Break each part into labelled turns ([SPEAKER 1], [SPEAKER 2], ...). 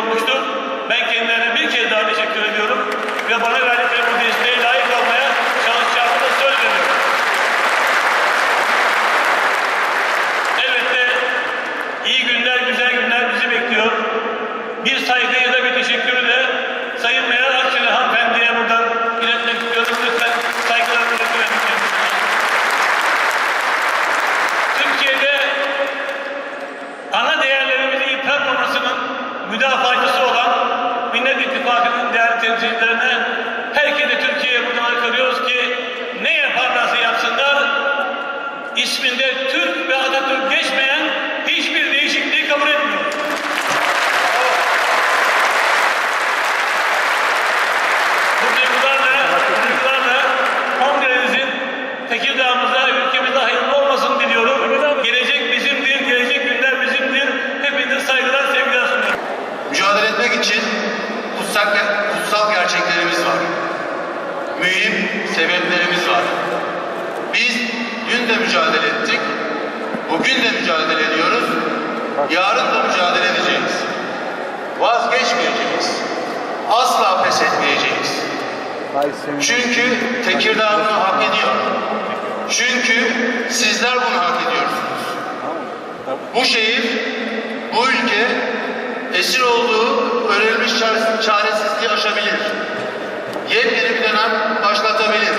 [SPEAKER 1] olmuştur. Ben kendilerine bir kez daha teşekkür ediyorum ve bana verdikleri bu desteğe layık olmaya çalışacağımı da söz veriyorum. Elbette iyi günler, güzel günler bizi bekliyor. Bir saygıyı Enough,
[SPEAKER 2] I just Etmek için kutsal, kutsal gerçeklerimiz var. Mühim sebeplerimiz var. Biz dün de mücadele ettik. Bugün de mücadele ediyoruz. Yarın da mücadele edeceğiz. Vazgeçmeyeceğiz. Asla pes etmeyeceğiz. Çünkü Tekirdağ bunu hak ediyor. Çünkü sizler bunu hak ediyorsunuz. Bu şehir, bu ülke esir olduğu çare- çaresizliği aşabilir. Yepyeni bir dönem başlatabilir.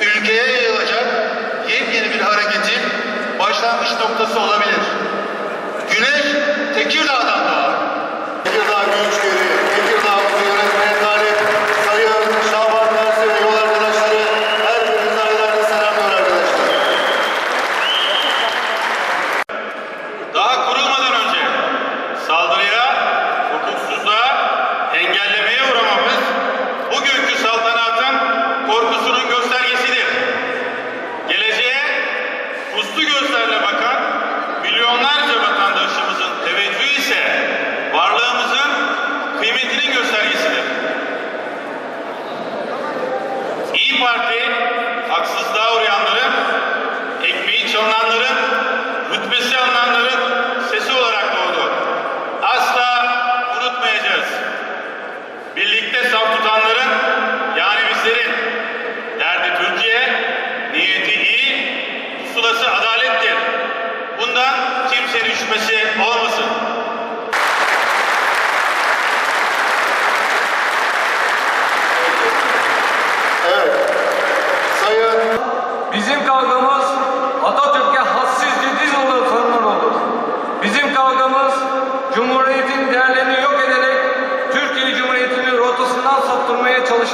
[SPEAKER 2] Ülkeye yayılacak yepyeni bir hareketin başlangıç noktası olabilir. Güneş Tekirdağ'dan doğar.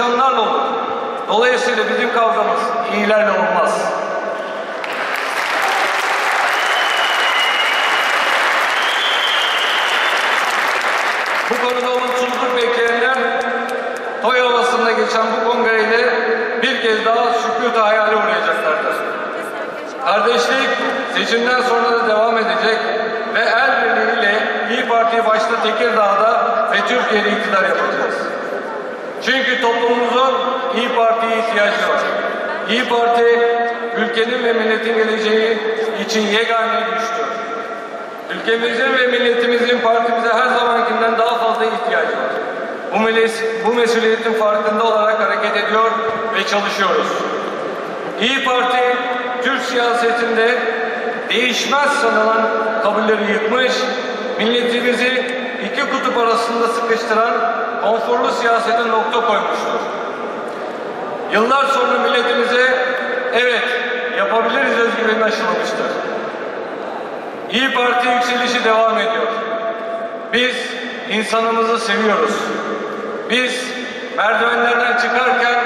[SPEAKER 3] Çalışanlarla olur. Dolayısıyla bizim kavgamız iyilerle olmaz. Bu konuda umutsuzluk bekleyenler Toy Ovası'nda geçen bu kongreyle bir kez daha sükût hayale uğrayacaklardır. Kardeşlik seçimden sonra da devam edecek ve el birliğiyle İyi Parti başta Tekirdağ'da ve Türkiye'de iktidar yapacağız. Çünkü toplumumuzun İyi Parti'ye ihtiyacı var. İyi Parti ülkenin ve milletin geleceği için yegane güçtür. Ülkemizin ve milletimizin partimize her zamankinden daha fazla ihtiyacı var. Bu, meles- bu mesuliyetin farkında olarak hareket ediyor ve çalışıyoruz. İyi Parti, Türk siyasetinde değişmez sanılan kabulleri yıkmış, milletimizi iki kutup arasında sıkıştıran konforlu siyasete nokta koymuştur. Yıllar sonra milletimize evet yapabiliriz özgüveni aşılamıştır. İyi Parti yükselişi devam ediyor. Biz insanımızı seviyoruz. Biz merdivenlerden çıkarken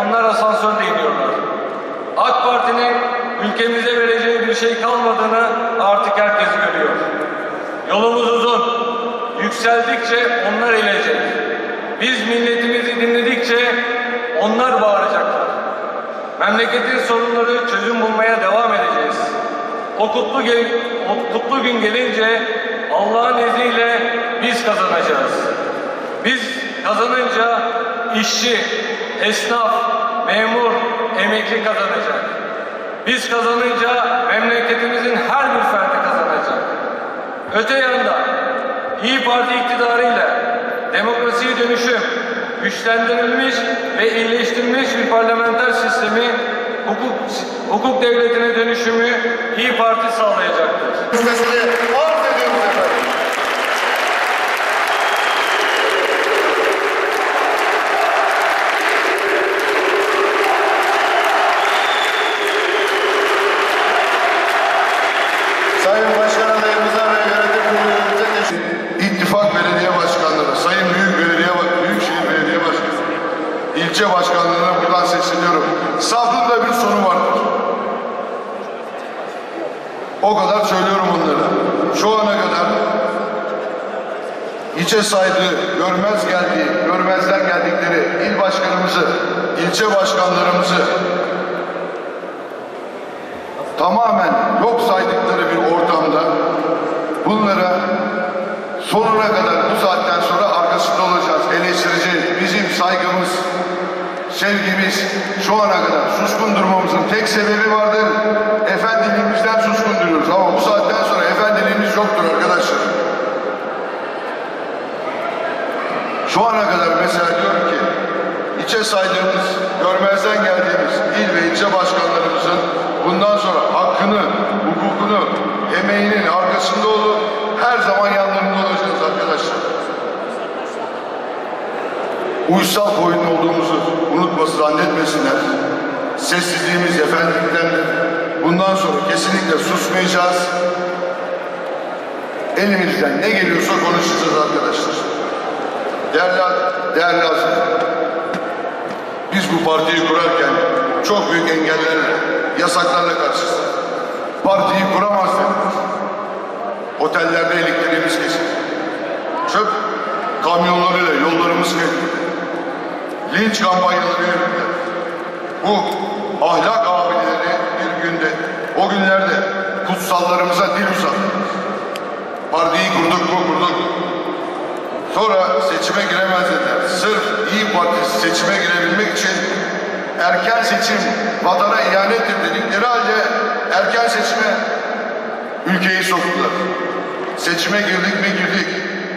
[SPEAKER 3] onlar asansörde iniyorlar. AK Parti'nin ülkemize vereceği bir şey kalmadığını artık Yükseldikçe onlar eğilecek. Biz milletimizi dinledikçe onlar bağıracaklar. Memleketin sorunları çözüm bulmaya devam edeceğiz. O kutlu, gel o kutlu gün gelince Allah'ın izniyle biz kazanacağız. Biz kazanınca işçi, esnaf, memur, emekli kazanacak. Biz kazanınca memleketimizin her bir ferdi kazanacak. Öte yandan İyi Parti iktidarıyla demokrasiye dönüşüm, güçlendirilmiş ve iyileştirilmiş bir parlamenter sistemi, hukuk, hukuk devletine dönüşümü İyi Parti sağlayacaktır.
[SPEAKER 4] İlçe başkanlarına buradan sesleniyorum. Sabrında bir sorun vardır. O kadar söylüyorum onlara. Şu ana kadar içe saydığı, görmez geldiği, görmezden geldikleri il başkanımızı, ilçe başkanlarımızı tamamen yok saydıkları bir ortamda bunlara sonuna kadar bu saatten sonra arkasında olacağız, eleştireceğiz. Sevgimiz şu ana kadar suskun durmamızın tek sebebi vardır. Efendiliğimizden suskun duruyoruz ama bu saatten sonra efendiliğimiz yoktur arkadaşlar. Şu ana kadar mesela diyorum ki içe saydığımız, görmezden geldiğimiz il ve ilçe başkanlarımızın bundan sonra hakkını, hukukunu, emeğinin arkasında olup her zaman yanlarında olacağız arkadaşlar. Uysal boyun olduğumuzu unutması zannetmesinler. Sessizliğimiz efendiliktendir. Bundan sonra kesinlikle susmayacağız. Elimizden ne geliyorsa konuşacağız arkadaşlar. Değerli, değerli biz bu partiyi kurarken çok büyük engellerle, yasaklarla karşılaştık. Partiyi kuramaz dedik. Otellerde elektriğimiz kesildi. Çöp kamyonlarıyla yollarımız kesildi. Linç kampanyaları yürüttü. Bu ahlak abileri bir günde, o günlerde kutsallarımıza dil uzattı. Partiyi kurduk mu kurduk. Sonra seçime giremez dediler. Sırf İyi Partisi seçime girebilmek için erken seçim vatana ihanettir dedikleri halde erken seçime ülkeyi soktular. Seçime girdik mi girdik.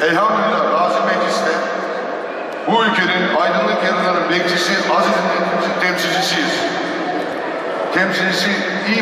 [SPEAKER 4] Elhamdülillah Gazi Meclis'te bu ülkenin aydınlık yarınların bekçisi, aziz temsilcisiyiz. Temsilcisi iyi